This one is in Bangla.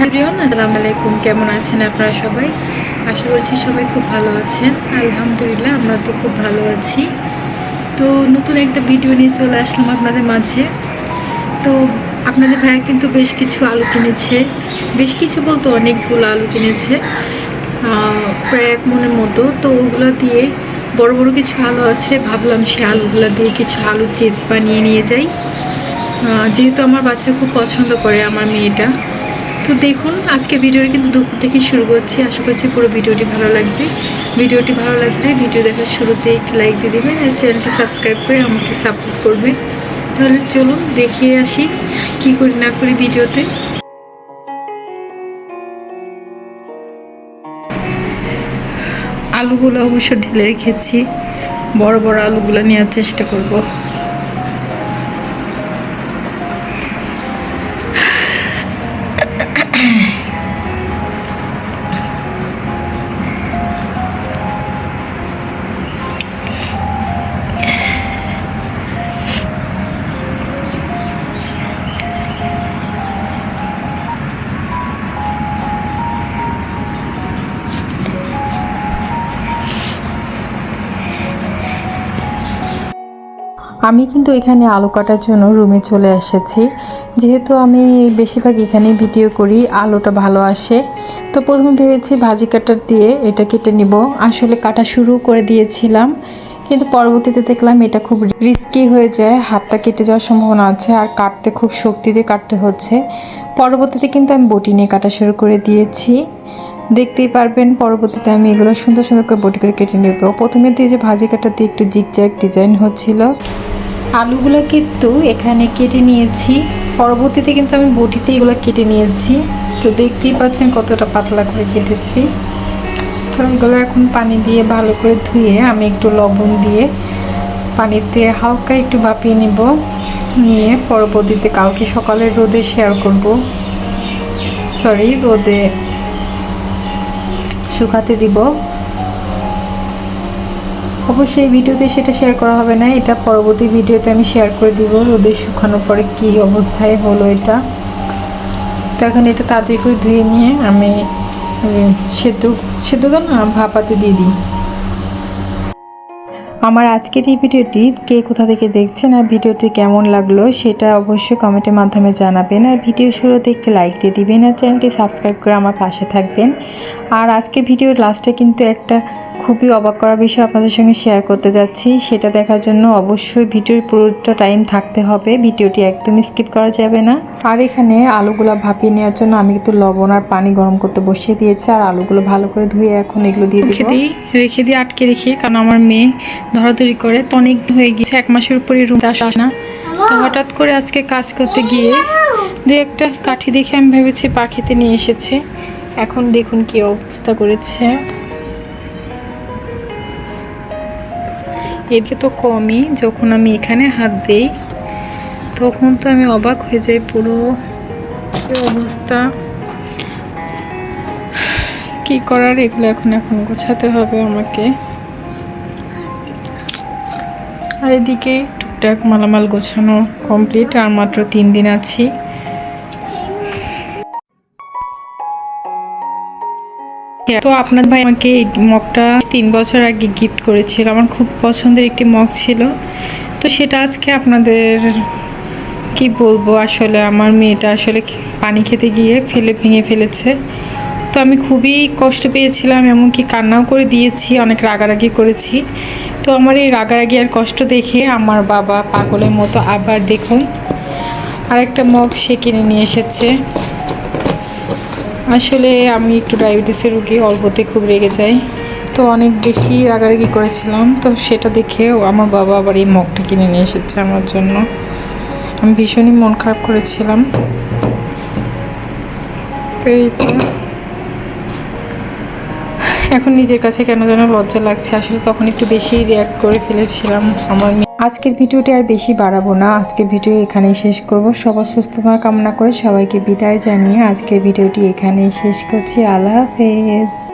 হ্যারিয়ন আসসালামু আলাইকুম। কেমন আছেন আপনারা সবাই? আশা করছি সবাই খুব ভালো আছেন। আলহামদুলিল্লাহ, আমরা তো খুব ভালো আছি। তো নতুন একটা ভিডিও নিয়ে চলে আসলাম আপনাদের মাঝে। তো আপনাদের ভাইয়া কিন্তু বেশ কিছু আলু কিনেছে। বেশ কিছু বলতে অনেকগুলো আলু কিনেছে। প্রায় এক মনের মতো। তো ওগুলো দিয়ে বড় বড় কিছু আলু আছে। ভাবলাম সে আলুগুলো দিয়ে কিছু আলু চিপস বানিয়ে নিয়ে যাই। যেহেতু আমার বাচ্চা খুব পছন্দ করে, আমার মেয়েটা। তো দেখুন, আজকে ভিডিওটি কিন্তু দুপুর থেকে শুরু করছি। আশা করছি পুরো ভিডিওটি ভালো লাগবে। ভিডিওটি ভালো লাগলে ভিডিও দেখার শুরুতে একটি লাইক দিয়ে দেবেন আর চ্যানেলটি সাবস্ক্রাইব করে আমাকে সাপোর্ট করবেন। তাহলে চলুন দেখিয়ে আসি কি করি না করি ভিডিওতে। আলুগুলো অবশ্য ঢেলে রেখেছি। বড় বড় আলুগুলো নেওয়ার চেষ্টা করব। আমি কিন্তু এখানে আলু কাটার জন্য রুমে চলে এসেছি। যেহেতু আমি বেশিরভাগ এখানেই ভিডিও করি, আলুটা ভালো আসে। তো প্রথমে ভেবেছি ভাজি কাটার দিয়ে এটা কেটে নিব। আসলে কাটা শুরু করে দিয়েছিলাম, কিন্তু পরবর্তীতে দেখলাম এটা খুব রিস্কি হয়ে যায়। হাতটা কেটে যাওয়ার সম্ভাবনা আছে আর কাটতে খুব শক্তি দিয়ে কাটতে হচ্ছে। পরবর্তীতে কিন্তু আমি বটি নিয়ে কাটা শুরু করে দিয়েছি। দেখতেই পারবেন, পরবর্তীতে আমি এগুলো সুন্দর সুন্দর করে বটি করে কেটে নেব। প্রথমে দিয়ে যে ভাজি কাটা দিয়ে একটু জিগজ্যাগ ডিজাইন হচ্ছিল। আলুগুলো কিন্তু এখানে কেটে নিয়েছি। পরবর্তীতে কিন্তু আমি বটিতে এগুলো কেটে নিয়েছি। তো দেখতেই পাচ্ছেন কতটা পাতলা করে কেটেছি। তো এগুলো এখন পানি দিয়ে ভালো করে ধুয়ে আমি একটু লবণ দিয়ে পানিতে হালকা একটু ভাপিয়ে নিব। নিয়ে পরবর্তীতে কালকে সকালে রোদে শেয়ার করব। সরি রোদে শুকাতে দিব। অবশ্যই ভিডিওতে সেটা শেয়ার করা হবে না, এটা পরবর্তী ভিডিওতে আমি শেয়ার করে দিব রোদে শুকানোর পরে কি অবস্থায় হলো এটা। তো এখন এটা তাড়াতাড়ি করে ধুয়ে নিয়ে আমি সেদ্ধ সেদ্ধ তো না, ভাপাতে দিয়ে দিই। আমার আজকের এই ভিডিওটি কে কোথা থেকে দেখছেন আর ভিডিওটি কেমন লাগল সেটা অবশ্যই কমেন্টের মাধ্যমে জানাবেন আর ভিডিও শুরুতে একটি লাইক দিয়ে দিবেন আর চ্যানেলটি সাবস্ক্রাইব করে আমার পাশে থাকবেন। আর আজকে ভিডিওর লাস্টে কিন্তু একটা খুবই অবাক করা বিষয় আপনাদের সঙ্গে শেয়ার করতে যাচ্ছি। সেটা দেখার জন্য অবশ্যই ভিডিওর পুরোটা টাইম থাকতে হবে। ভিডিওটি একদম স্কিপ করা যাবে না। আর এখানে আলুগুলো ভাপিয়ে নেওয়ার জন্য আমি কিন্তু লবণ আর পানি গরম করতে বসিয়ে দিয়েছি। আর আলুগুলো ভালো করে ধুয়ে এখন এগুলো দিয়ে রেখে দিই রেখে দিয়ে আটকে রেখে কারণ আমার মেয়ে ধরাধরি করে তো অনেক হয়ে গেছে এক মাসের উপরে রুমে আসা না। তো হঠাৎ করে আজকে কাজ করতে গিয়ে দু একটা কাঠি দেখে আমি ভেবেছি পাখিতে নিয়ে এসেছে। এখন দেখুন কি অবস্থা করেছে। এদিকে তো কমই, যখন আমি এখানে হাত দেই, তখন তো আমি অবাক হয়ে যাই পুরো অবস্থা। কি করার, এগুলো এখন এখন গোছাতে হবে আমাকে। আর এদিকে টুকটাক মালামাল গোছানো কমপ্লিট আর মাত্র তিন দিন আছি। তো আপনার ভাই আমাকে এই মগটা তিন বছর আগে গিফট করেছিল। আমার খুব পছন্দের একটি মগ ছিল। তো সেটা আজকে আপনাদের কি বলব? আসলে আমার মেয়েটা আসলে পানি খেতে গিয়ে ফেলে ভেঙে ফেলেছে। তো আমি খুবই কষ্ট পেয়েছিলাম এমনকি কান্নাও করে দিয়েছি, অনেক রাগারাগি করেছি। তো আমার এই রাগারাগি আর কষ্ট দেখে আমার বাবা পাগলের মতো আবার দেখুন, আরেকটা মগ সে কিনে নিয়ে এসেছে। আসলে আমি একটু ডায়াবেটিসের রুগী অল্পতে খুব রেগে যাই। তো অনেক বেশি রাগারাগি করেছিলাম, তো সেটা দেখেও আমার বাবা আবার এই মগটা কিনে নিয়ে এসেছে আমার জন্য। আমি ভীষণই মন খারাপ করেছিলাম। তো এখন নিজের কাছে কেন যেন লজ্জা লাগছে, আসলে তখন একটু বেশি রিয়াক্ট করে ফেলেছিলাম আমার আজকের ভিডিওটি আর বেশি বাড়াবো না। আজকের ভিডিও এখানেই শেষ করব। সবার সুস্থতা কামনা করে সবাইকে বিদায় জানিয়ে আজকের ভিডিওটি এখানেই শেষ করছি। আল্লাহ হাফেজ।